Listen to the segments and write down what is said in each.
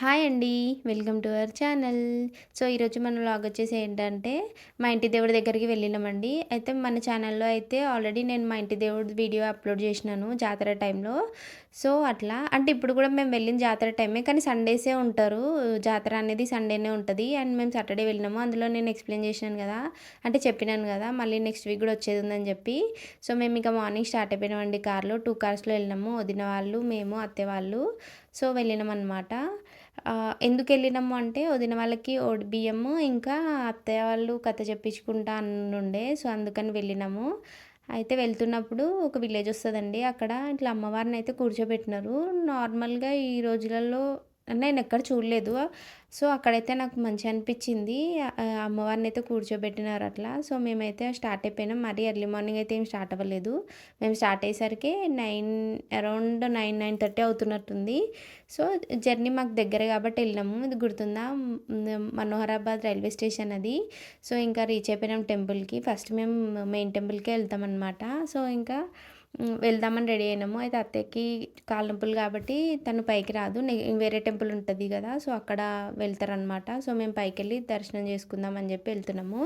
Hi అండి. Welcome to our channel. So ఈరోజు మన లాగ్ వచ్చేసి ఏంటంటే మా ఇంటి దేవుడి దగ్గరికి వెళ్ళినామండి. అయితే మన ఛానల్లో అయితే ఆల్రెడీ నేను మా ఇంటి దేవుడి వీడియో అప్లోడ్ చేసినాను జాతర టైంలో. సో అట్లా. అంటే ఇప్పుడు కూడా మేము వెళ్ళిన జాతర టైమే కానీ సండేసే ఉంటారు. జాతర అనేది సండేనే ఉంటుంది. అండ్ మేము సాటర్డే వెళ్ళినాము. అందులో నేను ఎక్స్ప్లెయిన్ చేసినాను కదా. అంటే చెప్పినాను కదా మళ్ళీ నెక్స్ట్ వీక్ కూడా వచ్చేది ఉందని చెప్పి. సో మేము ఇంకా మార్నింగ్ స్టార్ట్ అయిపోయినామండి కార్లో. టూ కార్స్లో వెళ్ళినాము. వదిన వాళ్ళు మేము అత్తే వాళ్ళు. సో వెళ్ళినాం అనమాట ఎందుకు వెళ్ళినాము అంటే వదిన వాళ్ళకి ఓడి బియ్యము ఇంకా అత్తయ్య వాళ్ళు కథ చెప్పించుకుంటా అనుండే సో అందుకని వెళ్ళినాము. అయితే వెళ్తున్నప్పుడు ఒక విలేజ్ వస్తుందండి. అక్కడ ఇట్లా అమ్మవారిని అయితే కూర్చోబెట్టినారు. నార్మల్గా ఈ రోజులలో నేను ఎక్కడ చూడలేదు. సో అక్కడైతే నాకు మంచిగా అనిపించింది. అమ్మవారిని అయితే కూర్చోబెట్టినారు అట్లా. సో మేమైతే స్టార్ట్ అయిపోయినాం. మరీ ఎర్లీ మార్నింగ్ అయితే ఏం స్టార్ట్ అవ్వలేదు. మేము స్టార్ట్ అయ్యేసరికి nine around nine nine thirty అవుతున్నట్టుంది. So journey మాకు దగ్గర కాబట్టి వెళ్ళినాము. ఇది గుర్తుందా? మనోహరాబాద్ రైల్వే స్టేషన్ అది. సో ఇంకా రీచ్ అయిపోయినాం టెంపుల్కి. ఫస్ట్ మేము మెయిన్ టెంపుల్కే వెళ్తామన్నమాట. సో ఇంకా వెళ్దామని రెడీ అయినాము. అయితే అత్తయ్యకి కాళ్ళ నొప్పులు కాబట్టి తను పైకి రాదు. వేరే టెంపుల్ ఉంటుంది కదా సో అక్కడ వెళ్తారనమాట సో మేము పైకి వెళ్ళి దర్శనం చేసుకుందాం అని చెప్పి వెళ్తున్నాము.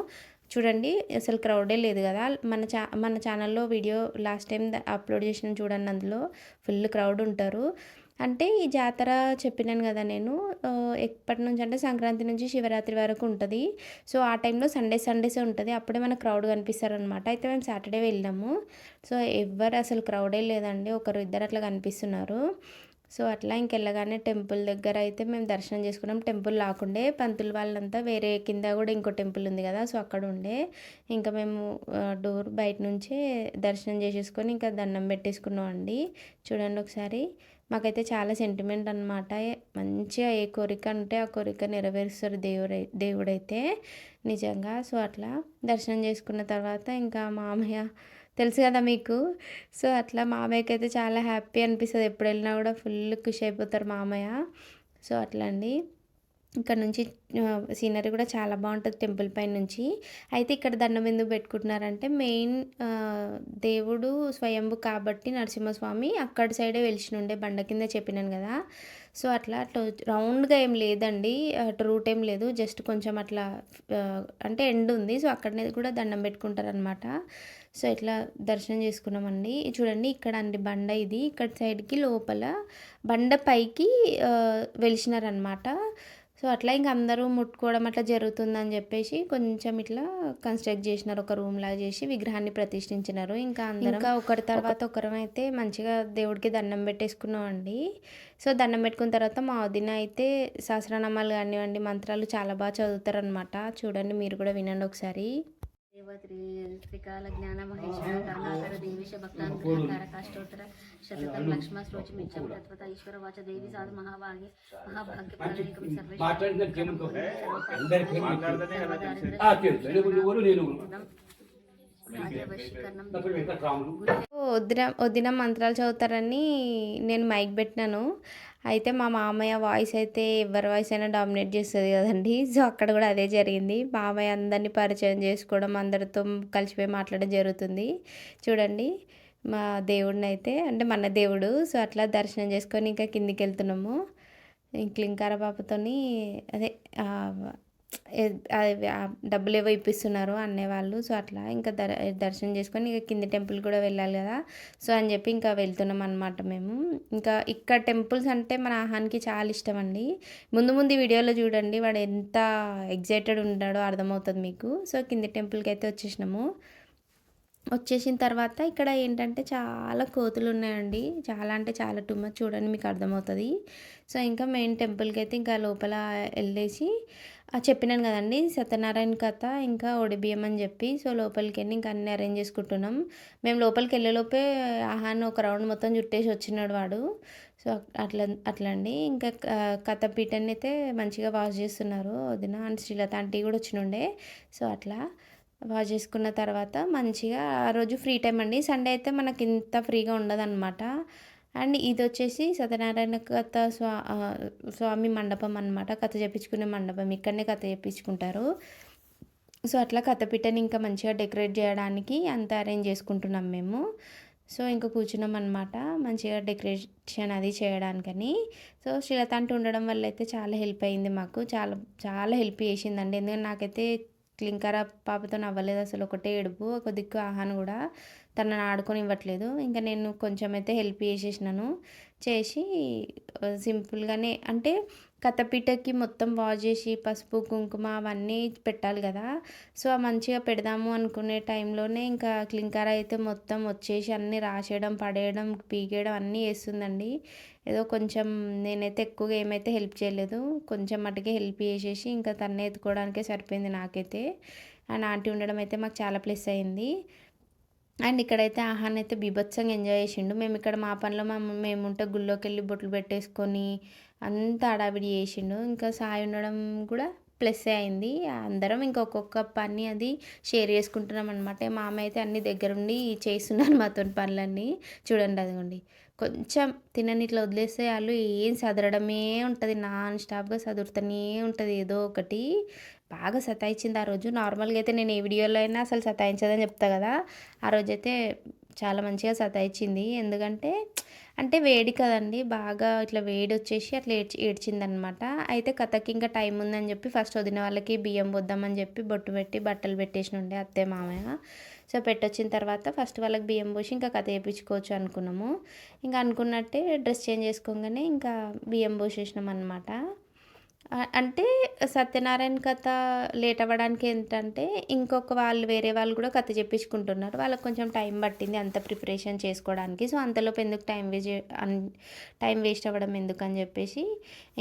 చూడండి అసలు క్రౌడే లేదు కదా. మన చా మన ఛానల్లో వీడియో లాస్ట్ టైం అప్లోడ్ చేసిన చూడండి అందులో. ఫుల్ క్రౌడ్ ఉంటారు. అంటే ఈ జాతర చెప్పినాను కదా నేను ఎప్పటి నుంచి అంటే సంక్రాంతి నుంచి శివరాత్రి వరకు ఉంటుంది. సో ఆ టైంలో సండే సండేసే ఉంటుంది. అప్పుడే మనకు క్రౌడ్ కనిపిస్తారనమాట అయితే మేము సాటర్డే వెళ్ళాము సో ఎవ్వరు అసలు క్రౌడే లేదండి. ఒకరు ఇద్దరు అట్లా కనిపిస్తున్నారు. సో అట్లా ఇంకెళ్ళగానే టెంపుల్ దగ్గర అయితే మేము దర్శనం చేసుకున్నాం. టెంపుల్ లాకుండే. పంతులు వాళ్ళంతా వేరే కింద కూడా ఇంకో టెంపుల్ ఉంది కదా సో అక్కడ ఉండే. ఇంకా మేము డోర్ బయట నుంచే దర్శనం చేసేసుకొని ఇంకా దండం పెట్టేసుకున్నాం అండి చూడండి ఒకసారి. మాకైతే చాలా సెంటిమెంట్ అనమాట మంచిగా ఏ కోరిక అంటే ఆ కోరిక నెరవేరుస్తారు దేవుడై దేవుడైతే. నిజంగా. సో అట్లా దర్శనం చేసుకున్న తర్వాత ఇంకా మామయ్య తెలుసు కదా మీకు. సో అట్లా మామయ్యకి అయితే చాలా హ్యాపీ అనిపిస్తుంది. ఎప్పుడు వెళ్ళినా కూడా ఫుల్ ఖుషి అయిపోతారు మామయ్య. సో అట్లా అండి. ఇక్కడ నుంచి సీనరీ కూడా చాలా బాగుంటుంది టెంపుల్ పై నుంచి. అయితే ఇక్కడ దండం ఎందుకు పెట్టుకుంటున్నారంటే మెయిన్ దేవుడు స్వయంభు కాబట్టి నరసింహస్వామి అక్కడ సైడే వెలిచినుండే బండ కింద చెప్పినాను కదా. సో అట్లా రౌండ్గా ఏం లేదండి అటు రూట్ ఏం లేదు జస్ట్ కొంచెం అట్లా అంటే ఎండ్ ఉంది. సో అక్కడనే కూడా దండం పెట్టుకుంటారనమాట సో ఇట్లా దర్శనం చేసుకున్నామండి. చూడండి ఇక్కడ అండి బండ ఇది. ఇక్కడ సైడ్కి లోపల బండ పైకి వెలిచినారనమాట సో అట్లా ఇంక అందరూ ముట్టుకోవడం అట్లా జరుగుతుందని చెప్పేసి కొంచెం ఇట్లా కన్స్ట్రక్ట్ చేసినారు. ఒక రూమ్ లాగా చేసి విగ్రహాన్ని ప్రతిష్ఠించినారు. ఇంకా అందరం ఇంకా ఒకరి తర్వాత ఒకరం అయితే మంచిగా దేవుడికి దండం పెట్టేసుకున్నాం అండి. సో దండం పెట్టుకున్న తర్వాత మా వదిన అయితే సహస్రనామాలు కానివ్వండి మంత్రాలు చాలా బాగా చదువుతారనమాట చూడండి మీరు కూడా వినండి ఒకసారి. త్రికాల జ్ఞాన మహేశ్వర కరుణాకర దేవీశ భక్తానుగ్రహకార కాష్టోత్తర శతతం లక్ష్మ శ్రోచి మిచ్చం తత్వత ఈశ్వర వాచ దేవి సాధు మహాభాగ్య మహాభాగ్య ప్రళయకం వదిన వదిన మంత్రాలు చదువుతారని నేను మైక్ పెట్టినాను. అయితే మా మామయ్య వాయిస్ అయితే ఎవరి వాయిస్ అయినా డామినేట్ చేస్తుంది కదండి. సో అక్కడ కూడా అదే జరిగింది. మామయ్య అందరినీ పరిచయం చేసుకోవడం అందరితో కలిసిపోయి మాట్లాడడం జరుగుతుంది. చూడండి మా దేవుడిని అయితే అంటే మన దేవుడు. సో అట్లా దర్శనం చేసుకొని ఇంకా కిందికి వెళ్తున్నాము. క్లింకార పాపతోని అదే డబ్బులు ఏవో ఇప్పిస్తున్నారు వాళ్ళు. సో అట్లా ఇంకా దర్ దర్శనం చేసుకొని ఇక కింది టెంపుల్ కూడా వెళ్ళాలి కదా. సో అని చెప్పి ఇంకా వెళ్తున్నాం అనమాట మేము. ఇంకా ఇక్కడ టెంపుల్స్ అంటే మన ఆహానికి చాలా ఇష్టం అండి. ముందు ముందు వీడియోలో చూడండి వాడు ఎంత ఎగ్జైటెడ్ ఉంటాడో అర్థమవుతుంది మీకు. సో కింది టెంపుల్కి అయితే వచ్చేసినాము. వచ్చేసిన తర్వాత ఇక్కడ ఏంటంటే చాలా కోతులు ఉన్నాయండి. చాలా అంటే చాలా టూ మచ్ చూడండి మీకు అర్థమవుతుంది. సో ఇంకా మెయిన్ టెంపుల్కి అయితే ఇంకా లోపల వెళ్ళేసి చెప్పినాను కదండి. సత్యనారాయణ కథ ఇంకా ఒడిబియ్యం అని చెప్పి. సో లోపలికి వెళ్ళి ఇంకా అన్నీ అరేంజ్ చేసుకుంటున్నాం. మేము లోపలికి వెళ్ళేలోపే ఆహాన్ని ఒక రౌండ్ మొత్తం చుట్టేసి వచ్చినాడు వాడు. సో అట్లా అట్లా అండి ఇంకా కథ పీఠని అయితే మంచిగా వాష్ చేస్తున్నారు. వదిన అండ్ శ్రీలత ఆంటీ కూడా వచ్చినుండే. సో అట్లా వాష్ చేసుకున్న తర్వాత మంచిగా ఆ రోజు ఫ్రీ టైం అండి. సండే అయితే మనకి ఇంత ఫ్రీగా ఉండదు అనమాట అండ్ ఇది వచ్చేసి సత్యనారాయణ కథ స్వా స్వామి మండపం అనమాట కథ చెప్పించుకునే మండపం. ఇక్కడనే కథ చెప్పించుకుంటారు. సో అట్లా కథ పిట్టని ఇంకా మంచిగా డెకరేట్ చేయడానికి అంత అరేంజ్ చేసుకుంటున్నాం మేము. సో ఇంకా కూర్చున్నాం అనమాట మంచిగా డెకరేషన్ అది చేయడానికని. సో శ్రీలత అంటూ ఉండడం వల్ల అయితే చాలా హెల్ప్ అయింది మాకు. చాలా చాలా హెల్ప్ చేసిందండి. ఎందుకంటే నాకైతే క్లింకర పాపతో అవ్వలేదు అసలు ఒకటే ఏడుపు ఒక దిక్కు ఆహాను కూడా. తనని ఆడుకొని ఇవ్వట్లేదు ఇంకా నేను కొంచెం అయితే హెల్ప్ చేసేసినాను. చేసి సింపుల్గానే అంటే కథపీటకి మొత్తం వాష్ చేసి పసుపు కుంకుమ అవన్నీ పెట్టాలి కదా. సో మంచిగా పెడదాము అనుకునే టైంలోనే ఇంకా క్లింకర్ అయితే మొత్తం వచ్చేసి అన్నీ రాసేయడం పడేయడం పీకేయడం అన్నీ వేస్తుందండి ఏదో కొంచెం నేనైతే ఎక్కువగా ఏమైతే హెల్ప్ చేయలేదు. కొంచెం మటుకే హెల్ప్ చేసేసి ఇంకా తన్నే ఎత్తుకోవడానికే సరిపోయింది నాకైతే. అండ్ ఆంటీ ఉండడం అయితే మాకు చాలా ప్లస్ అయింది. అండ్ ఇక్కడైతే ఆహాన్ అయితే బీభత్సంగా ఎంజాయ్ చేసిండు. మేము ఇక్కడ మా పనిలో మా మేము ఉంటే గుళ్ళోకి వెళ్ళి బొట్లు పెట్టేసుకొని అంత హడావిడి చేసిండు. ఇంకా సాయి ఉండడం కూడా ప్లస్ అయింది. అందరం ఇంకా ఒక్కొక్క పని అది షేర్ చేసుకుంటున్నాం అనమాట మా అమ్మ అయితే అన్ని దగ్గరుండి చేస్తున్నాను మాతో పనులన్నీ. చూడండి అదిగోండి. కొంచెం తినని ఇట్లా వదిలేస్తే వాళ్ళు ఏం చదరడమే ఉంటుంది. నాన్ స్టాప్గా చదువుతూనే ఉంటుంది ఏదో ఒకటి. బాగా సతాయించింది ఆ రోజు. నార్మల్గా అయితే నేను ఏ వీడియోలో అయినా అసలు సతాయించదని చెప్తా కదా. ఆ రోజైతే చాలా మంచిగా సతాయించింది. ఎందుకంటే అంటే వేడి కదండి. బాగా ఇట్లా వేడి వచ్చేసి అట్లా ఏడ్చి ఏడ్చిందనమాట. అయితే కథకి ఇంకా టైం ఉందని చెప్పి ఫస్ట్ వదిన వాళ్ళకి బియ్యం పోద్దామని చెప్పి బొట్టు పెట్టి బట్టలు పెట్టేసి ఉండే అత్తే మామయ్య. సో పెట్టొచ్చిన తర్వాత ఫస్ట్ వాళ్ళకి బియ్యం పోసి ఇంకా కథ వేయించుకోవచ్చు అనుకున్నాము. ఇంకా అనుకున్నట్టే డ్రెస్ చేంజ్ చేసుకోగానే ఇంకా బియ్యం పోసేసినాం అనమాట అంటే సత్యనారాయణ కథ లేట్ అవ్వడానికి ఏంటంటే ఇంకొక వాళ్ళు వేరే వాళ్ళు కూడా కథ చెప్పించుకుంటున్నారు. వాళ్ళకి కొంచెం టైం పట్టింది అంత ప్రిపరేషన్ చేసుకోవడానికి. సో అంతలోపు ఎందుకు టైం వేస్ట్ టైం వేస్ట్ అవ్వడం ఎందుకు అని చెప్పేసి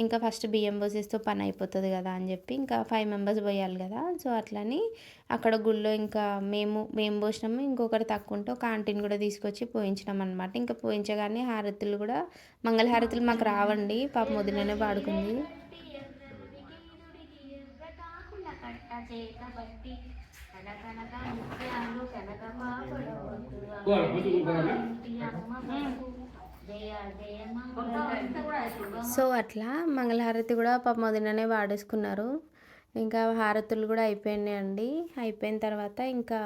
ఇంకా ఫస్ట్ బియ్యం పోసేస్తూ పని అయిపోతుంది కదా అని చెప్పి ఇంకా ఫైవ్ మెంబర్స్ పోయాలి కదా. సో అట్లని అక్కడ గుళ్ళో ఇంకా మేము మేము పోసినాము. ఇంకొకటి తక్కువ ఉంటే ఒక ఆంటీని కూడా తీసుకొచ్చి పోయించినాం అనమాట ఇంకా పోయించగానే హారతులు కూడా మంగళ హారతులు మాకు రావండి. పాప మొదలనే పాడుకుంది సో అట్లా మంగళహారతి కూడా పాప మొదలనే వాడేసుకున్నారు. ఇంకా హారతులు కూడా అయిపోయినాయండి. అయిపోయిన తర్వాత ఇంకా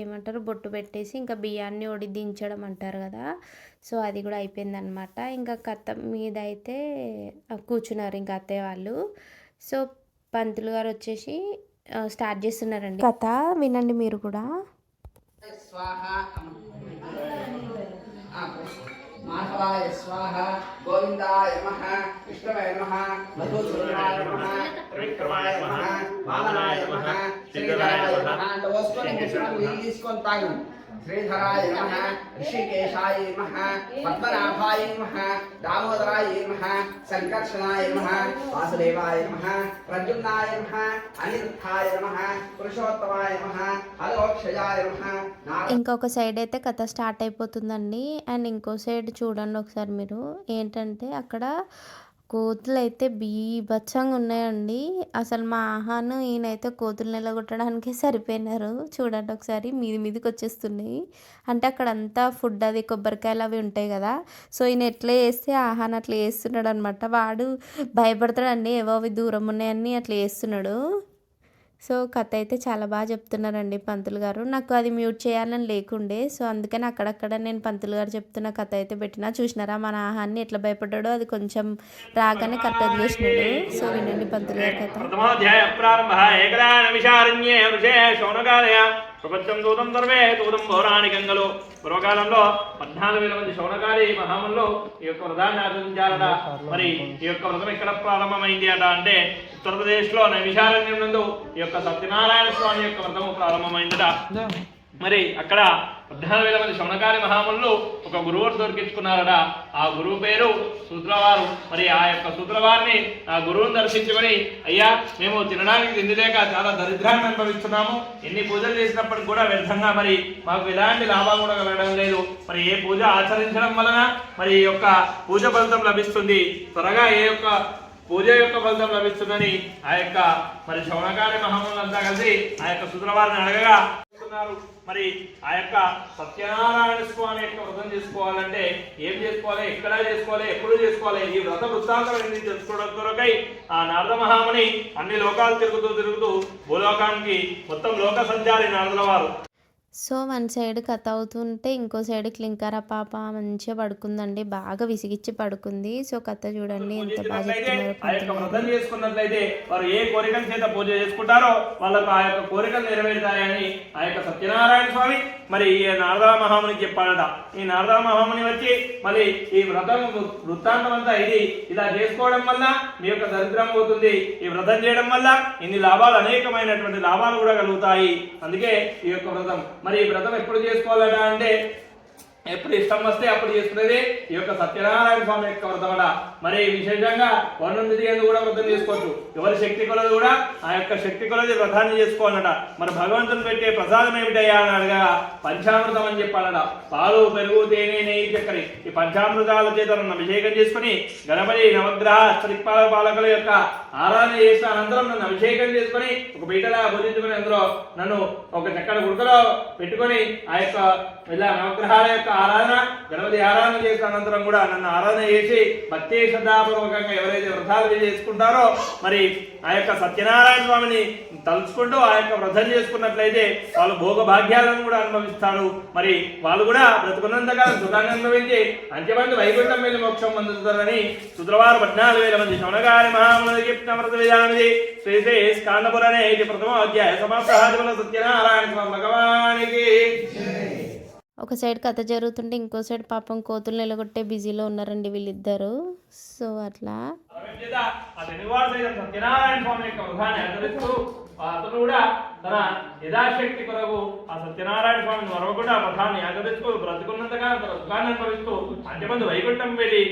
ఏమంటారు బొట్టు పెట్టేసి ఇంకా బియ్యాన్ని ఒడి దించడం అంటారు కదా. సో అది కూడా అయిపోయిందనమాట ఇంకా కత్త మీద అయితే కూర్చున్నారు ఇంకా అత్తయ్య వాళ్ళు. సో పంతులు గారు వచ్చేసి స్టార్ట్ చేస్తున్నారండి. కథ వినండి మీరు కూడా. స్వాహ మాధవాయ స్వాహ గోవిందాయ నమః విష్ణవే నమః మధుసూదనాయ నమః త్రివిక్రమాయ నమః వామనాయ నమః శ్రీధరాయ నమః. తీసుకొని తాగు శ్రీధరాయ ఋషికేశాయ నమః. పద్మనాభాయ నమః. దామోదరాయ నమః. సంకర్షణాయ నమః. వాసుదేవాయ నమః. ప్రద్యుమ్నాయ నమః. అనిరుద్ధాయ నమః. పురుషోత్తమాయ నమః. అలోక్షయాయ నమః. ఇంకొక సైడ్ అయితే కథ స్టార్ట్ అయిపోతుందండి. అండ్ ఇంకో సైడ్ చూడండి ఒకసారి మీరు. ఏంటంటే అక్కడ కోతులు అయితే బీభత్సంగా ఉన్నాయండి. అసలు మా ఆహాను ఈయనైతే కోతులు నిలగొట్టడానికే సరిపోయినారు. చూడండి ఒకసారి మీది మీదకి వచ్చేస్తున్నాయి. అంటే అక్కడ అంతా ఫుడ్ అది కొబ్బరికాయలు అవి ఉంటాయి కదా. సో ఈయన ఎట్లా వేస్తే ఆహాన్ అట్లా వేస్తున్నాడు అనమాట వాడు భయపడతాడండి. ఏవో అవి దూరం ఉన్నాయని అట్లా వేస్తున్నాడు సో కథ అయితే చాలా బాగా చెప్తున్నారండి పంతులు గారు. నాకు అది మ్యూట్ చేయాలని లేకుండే సో అందుకని అక్కడక్కడ నేను పంతులు గారు చెప్తున్న కథ అయితే పెట్టినా. చూసినారా? మన ఆహాన్ని ఎట్లా భయపడ్డాడో అది కొంచెం రాగానే కథ వదిలేసినాడు. సో వినండి పంతులు గారి కథ. ప్రపంచం దూతం సర్వే దూతం పౌరాణి గంగలు. పూర్వకాలంలో పద్నాలుగు వేల మంది శౌనకాలి మహాములు ఈ యొక్క వ్రతాన్ని ఆచరించారట మరి ఈ యొక్క వ్రతం ఎక్కడ ప్రారంభమైంది అట అంటే ఉత్తరప్రదేశ్లో నైమిషారణ్యం నందు ఈ యొక్క సత్యనారాయణ స్వామి యొక్క వ్రతము ప్రారంభమైందట. మరి అక్కడ పద్నాలుగు వేల మంది శౌనకారి మహాములు ఒక గురువు దొరికించుకున్నారట. ఆ గురువు పేరు సూత్రవారు మరి ఆ యొక్క సూత్రవారిని ఆ గురువుని దర్శించుకొని అయ్యా మేము తినడానికి తిండి లేక చాలా దరిద్రాన్ని అనుభవిస్తున్నాము. ఎన్ని పూజలు చేసినప్పటికి కూడా వ్యర్థంగా మరి మాకు ఎలాంటి లాభం కూడా కలగడం లేదు. మరి ఏ పూజ ఆచరించడం వలన మరి ఈ యొక్క పూజ ఫలితం లభిస్తుంది? త్వరగా ఏ యొక్క పూజ యొక్క ఫలితం లభిస్తుందని ఆ యొక్క మరి శౌనకారి మహాములంతా కలిసి ఆ యొక్క సూత్రవారిని అడగగా చేసుకున్నారు మరి ఆ యొక్క సత్యనారాయణ స్వామి యొక్క వ్రతం చేసుకోవాలంటే ఏం చేసుకోవాలి? ఎక్కడ చేసుకోవాలి? ఎప్పుడు చేసుకోవాలి? ఈ వ్రత వృత్తాంతం అనేది తెలుసుకోవడం కొరకై ఆ నారద మహాముని అన్ని లోకాలు తిరుగుతూ తిరుగుతూ భూలోకానికి మొత్తం లోక సంచారి నారదుల వారు సో వన్ సైడ్ కట్ అవుతుంటే ఇంకో సైడ్ క్లింకర పాప మంచిగా పడుకుందండి. బాగా విసిగిచ్చి పడుకుంది. సో కథ చూడండి ఎంత బాగా వ్రతం చేసుకున్నట్లయితే వారు ఏ కోరికల చేత పూజ చేసుకుంటారో వాళ్ళకు ఆ యొక్క కోరికలు నెరవేరుతాయని ఆ యొక్క సత్యనారాయణ స్వామి మరి ఈ నారదా మహామునికి చెప్పాడట. ఈ నారదా మహాముని వచ్చి మరి ఈ వ్రతం వృత్తాంతం అంతా ఇది ఇలా చేసుకోవడం వల్ల మీ యొక్క దరిద్రం పోతుంది. ఈ వ్రతం చేయడం వల్ల ఇన్ని లాభాలు అనేకమైనటువంటి లాభాలు కూడా కలుగుతాయి. అందుకే ఈ యొక్క వ్రతం మరి ఈ వ్రతం ఎప్పుడు చేసుకోవాలట అంటే ఎప్పుడు ఇష్టం వస్తే అప్పుడు చేసుకునేది ఈ యొక్క సత్యనారాయణ స్వామి యొక్క వ్రతమట మరి విశేషంగా వర్ణం తిరిగేందుకు కూడా వ్రతం చేసుకోవచ్చు. ఎవరి శక్తి కొలది కూడా ఆ యొక్క శక్తి కొలది వ్రతాన్ని చేసుకోవాలట. మరి భగవంతుని పెట్టే ప్రసాదం ఏమిటయ్యా అని అడగా పంచామృతం అని చెప్పాలట. పాలు పెరుగు తేనె నెయ్యి చక్కని ఈ పంచామృతాల చేత నన్ను అభిషేకం చేసుకుని గణపతి నవగ్రహ త్రిపాల పాలకుల యొక్క ఆరాధన చేసిన అనంతరం నన్ను అభిషేకం చేసుకుని ఒక పీటలా పూజించుకుని అందులో నన్ను ఒక చక్కని గుడుకలో పెట్టుకొని ఆ యొక్క ఇలా నవగ్రహాల యొక్క ఆరాధన గణపతి ఆరాధన చేసిన అనంతరం కూడా నన్ను ఆరాధన చేసి భక్తి శ్రద్ధాపూర్వకంగా ఎవరైతే వ్రతాలు చేసుకుంటారో మరి ఆ యొక్క సత్యనారాయణ స్వామిని తలుచుకుంటూ ఆ యొక్క వ్రతం చేసుకున్నట్లయితే వాళ్ళు భోగ భాగ్యాలను కూడా అనుభవిస్తారు. మరి వాళ్ళు కూడా బ్రతుకున్నంతకాలం సుఖాన్ని అనుభవించి అంత్యమంది వైకుంఠం వెళ్ళి మోక్షం పొందుతారని శుక్రవారం పద్నాలుగు వేల మంది శవనగారి మహాముని వ్రత విధానది శ్రీ శ్రీ స్కాందపురనే ఇది ప్రథమ అధ్యాయ సమాప్త సత్యనారాయణ స్వామి భగవానికి. ఒక సైడ్ కథ జరుగుతుంటే ఇంకో సైడ్ పాపం కోతులు నిలగొట్టే బిజీలో ఉన్నారండి వీళ్ళిద్దరు. సో అట్లా. అతను కూడా తన యథాశక్తి కొరకు ఆ సత్యనారాయణ స్వామిని మరవకుండా వ్రతాన్ని ఆచరిస్తూ బ్రతుకున్నంతగా తన సుఖాన్ని అనుభవిస్తూ అంతమంది వైకుంఠం వెళ్ళి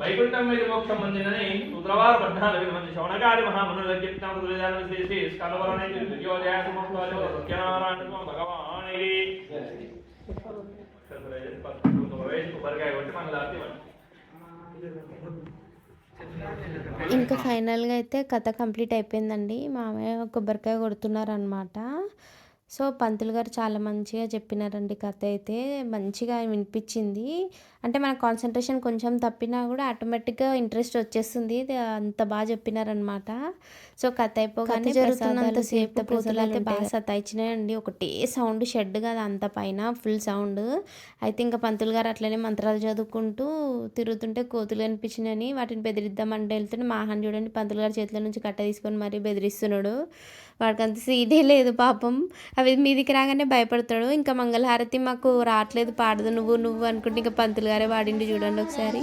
వైకుంఠం వెళ్ళి మోక్షం పొందినని శుక్రవారం పద్నాలుగు మంది శవనగారి మహామునులకు చెప్తాను విధానం చేసి స్కలవరణి దుర్యోదయ సత్యనారాయణ స్వామి ఇంకా ఫైనల్గా అయితే కథ కంప్లీట్ అయిపోయిందండి. మామయ్య కొబ్బరికాయ కొడుతున్నారనమాట సో పంతులు గారు చాలా మంచిగా చెప్పినారండి కథ అయితే. మంచిగా వినిపించింది. అంటే మన కాన్సన్ట్రేషన్ కొంచెం తప్పినా కూడా ఆటోమేటిక్గా ఇంట్రెస్ట్ వచ్చేస్తుంది. అంత బాగా చెప్పినారనమాట సో కథ అయిపోగానే జరుగుతున్నంత సేపు కోతులు అయితే బాగా సతాయించినాయండి ఒకటే సౌండ్ షెడ్ కదా అంత పైన ఫుల్ సౌండ్ అయితే ఇంకా పంతులు గారు అట్లనే మంత్రాలు చదువుకుంటూ తిరుగుతుంటే కోతులు కనిపించినాయని వాటిని బెదిరిద్దామంటే వెళ్తుంటే మాహన్ చూడండి పంతులు గారి చేతిలో నుంచి కట్ట తీసుకొని మరీ బెదిరిస్తున్నాడు. వాడికి అంత సీదే లేదు పాపం. అవి మీదికి రాగానే భయపడతాడు. ఇంకా మంగళహారతి మాకు రావట్లేదు. పాడదు. నువ్వు నువ్వు అనుకుంటే ఇంకా పంతులు గారే వాడిండి చూడండి ఒకసారి.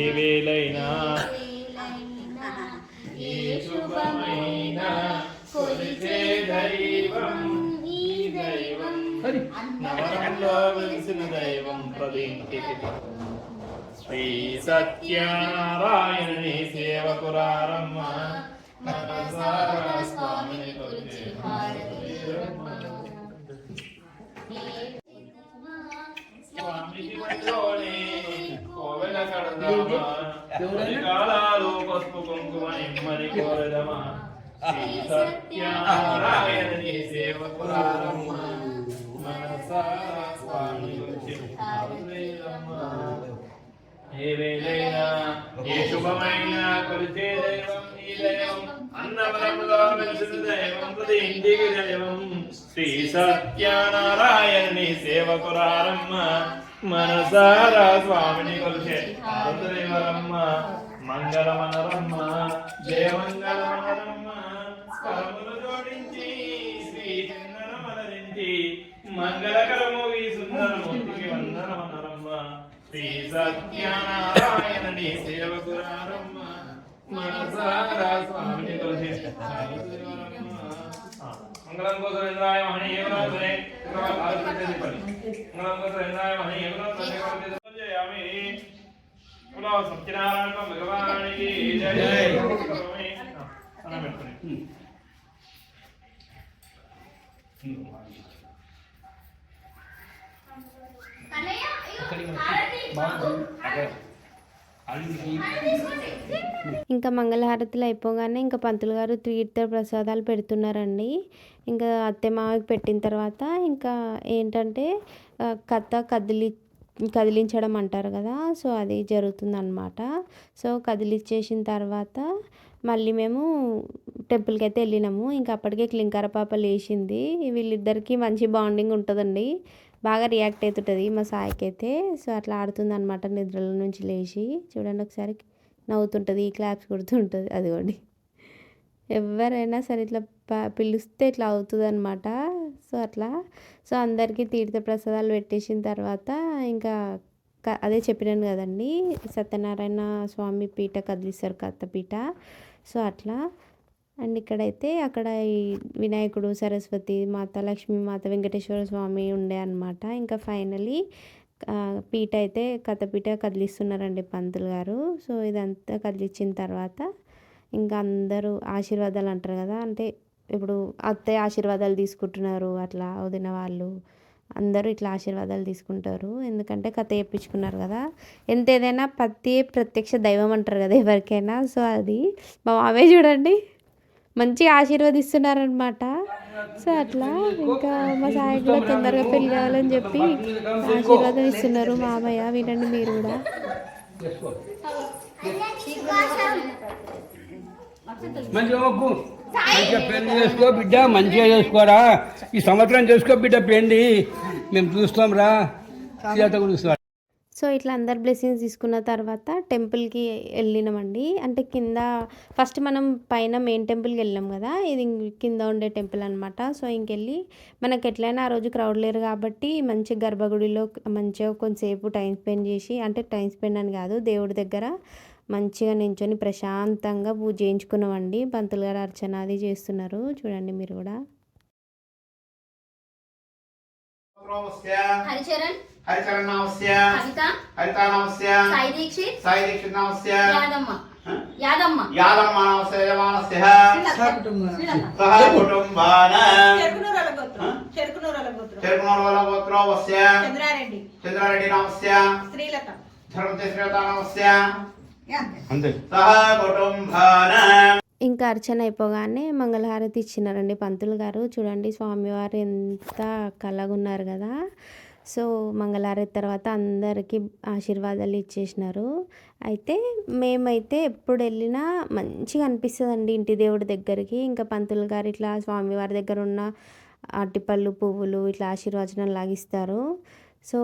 ఏ వేలైనా ఏ కొలిచే దైవం ఈ దైవం. నవరంలో వెలిసిన దైవం ప్రదింటికి శ్రీ సత్యనారాయణని సేవకురారమ్మ మనసారా స్వామిని కొలిచే కోవెల కడదామా. కాలాలు పసుపు కుంకుమ నిమ్మని కోరదమా శ్రీ సత్యనారాయణని సేవకురారమ్మ మనసారా స్వామి ఏ వేలైనా ఏ శుభమైన కొలిచే దైవం ఈ దైవం వెలిసిన దైవం ప్రతి ఇంటికి దైవం. శ్రీ సత్యనారాయణని సేవకురారమ్మ మనసారా స్వామిని కొలిచే దైవరమ్మ మంగళమనరమ్మ జయ మంగళమనరమ్మ కరములు జోడించి శ్రీ మంగళకరము ఈ సుందరమూర్తికి వందనమనరమ్మ శ్రీ సత్యనారాయణని సేవకురారమ్మ మనసారా స్వామిని మంగళం కోసం ఇంద్రాయ మహని మంగళం కోసం ఇంద్రాయ మహని ఏమనాథనే జయామి బోలో సత్యనారాయణ భగవానికి జయ కరోమి. అన్నం పెట్టుకోండి. ఇంకా మంగళహారతులు అయిపోగానే ఇంకా పంతులు గారు తీర్థ ప్రసాదాలు పెడుతున్నారండి. ఇంకా అత్తే మామకి పెట్టిన తర్వాత ఇంకా ఏంటంటే కథ కదిలి కదిలించడం అంటారు కదా సో అది జరుగుతుందన్నమాట. సో కదిలిచ్చేసిన తర్వాత మళ్ళీ మేము టెంపుల్కి అయితే వెళ్ళినాము. ఇంకా అప్పటికే క్లింకర పాప లేచింది. వీళ్ళిద్దరికీ మంచి బాండింగ్ ఉంటుందండి. బాగా రియాక్ట్ అవుతుంటుంది మా సాయికి అయితే సో అట్లా ఆడుతుంది అనమాట నిద్రలో నుంచి లేచి. చూడండి ఒకసారి నవ్వుతుంటుంది క్లాప్స్ కొడుతుంటుంది అదిగోండి. ఎవరైనా సరే ఇట్లా ప- పిలిస్తే ఇట్లా అవుతుంది అనమాట సో అట్లా. సో అందరికీ తీర్థ ప్రసాదాలు పెట్టేసిన తర్వాత ఇంకా క- అదే చెప్పినాను కదండి సత్యనారాయణ స్వామి పీట కదిలిస్తారు కత్త పీట సో అట్లా. అండ్ ఇక్కడైతే అక్కడ ఈ వినాయకుడు సరస్వతి మాత లక్ష్మీ మాత వెంకటేశ్వర స్వామి ఉండే అనమాట ఇంకా ఫైనలీ పీట అయితే కథపీట కదిలిస్తున్నారండి పంతులు గారు. సో ఇదంతా కదిలించిన తర్వాత ఇంకా అందరూ ఆశీర్వాదాలు అంటారు కదా అంటే ఇప్పుడు అత్తయ్య ఆశీర్వాదాలు తీసుకుంటున్నారు అట్లా వదిన వాళ్ళు అందరూ ఇట్లా ఆశీర్వాదాలు తీసుకుంటారు. ఎందుకంటే కథ చెప్పించుకున్నారు కదా ఎంత ఏదైనా ప్రతి ప్రత్యక్ష దైవం అంటారు కదా ఎవరికైనా. సో అది మా మామయ్య చూడండి. మంచిగా ఆశీర్వదిస్తున్నారనమాట సో అట్లా ఇంకా మా సాయి కూడా తొందరగా పెళ్ళి కావాలని చెప్పి ఆశీర్వాదం ఇస్తున్నారు మామయ్య వినండి మీరు కూడా. మంచిగా పెళ్ళి చేసుకో బిడ్డ మంచిగా చేసుకోరా. ఈ సంవత్సరం చేసుకో బిడ్డ పెళ్ళి. మేము చూస్తాం రా. సీత కూడా సో ఇట్లా అందరు బ్లెస్సింగ్స్ తీసుకున్న తర్వాత టెంపుల్కి వెళ్ళినామండి. అంటే కింద ఫస్ట్ మనం పైన మెయిన్ టెంపుల్కి వెళ్ళాం కదా ఇది కింద ఉండే టెంపుల్ అనమాట సో ఇంకెళ్ళి మనకి ఎట్లయినా ఆ రోజు క్రౌడ్ లేరు కాబట్టి మంచి గర్భగుడిలో మంచిగా కొంతసేపు టైం స్పెండ్ చేసి అంటే టైం స్పెండ్ అని కాదు దేవుడి దగ్గర మంచిగా నించొని ప్రశాంతంగా పూజ చేయించుకున్నామండి. పంతులు గారు అర్చన అది చేస్తున్నారు. చూడండి మీరు కూడా. హరిచరణ్. హరిచరణామస్య కవిత. హరితానామస్య సాయి దీక్షిత్. సాయి దీక్షితనామస్య యాదమ్మ. యాదమ్మ. యాదమ్మానమస్య యజమానస్య. శ్రీలత సహ కుటుంబాన. చెరుకునూరల గోత్రం. చెరుకునూరల గోత్రం. చెరుకునోల గోత్రోవస్య. చంద్రారెడ్డి. చంద్రారెడ్డి నామస్య. శ్రీలత ధర్మతే అంతే. సహ కుటుంబాన. ఇంకా అర్చన అయిపోగానే మంగళహారతి ఇచ్చినారండి పంతులు గారు. చూడండి స్వామివారు ఎంత కలగున్నారు కదా. సో మంగళహారతి తర్వాత అందరికీ ఆశీర్వాదాలు ఇచ్చేసినారు. అయితే మేమైతే ఎప్పుడు వెళ్ళినా మంచిగా అనిపిస్తుందండి ఇంటి దేవుడి దగ్గరికి. ఇంకా పంతులు గారు ఇట్లా స్వామివారి దగ్గర ఉన్న అరటిపళ్ళు పువ్వులు ఇట్లా ఆశీర్వచనం లాగిస్తారు. సో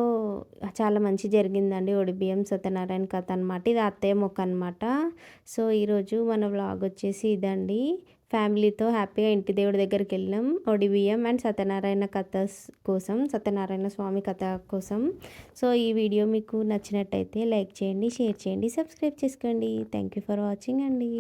చాలా మంచి జరిగిందండి ఒడిబియ్యం సత్యనారాయణ కథ అనమాట ఇది అత్తయ్య మొక్క అనమాట సో ఈరోజు మన వ్లాగ్ వచ్చేసి ఇదండి. ఫ్యామిలీతో హ్యాపీగా ఇంటి దేవుడి దగ్గరికి వెళ్ళాం ఒడిబియ్యం అండ్ సత్యనారాయణ కథ కోసం సత్యనారాయణ స్వామి కథ కోసం. సో ఈ వీడియో మీకు నచ్చినట్టయితే లైక్ చేయండి షేర్ చేయండి సబ్స్క్రైబ్ చేసుకోండి. థ్యాంక్ యూ ఫర్ వాచింగ్ అండి.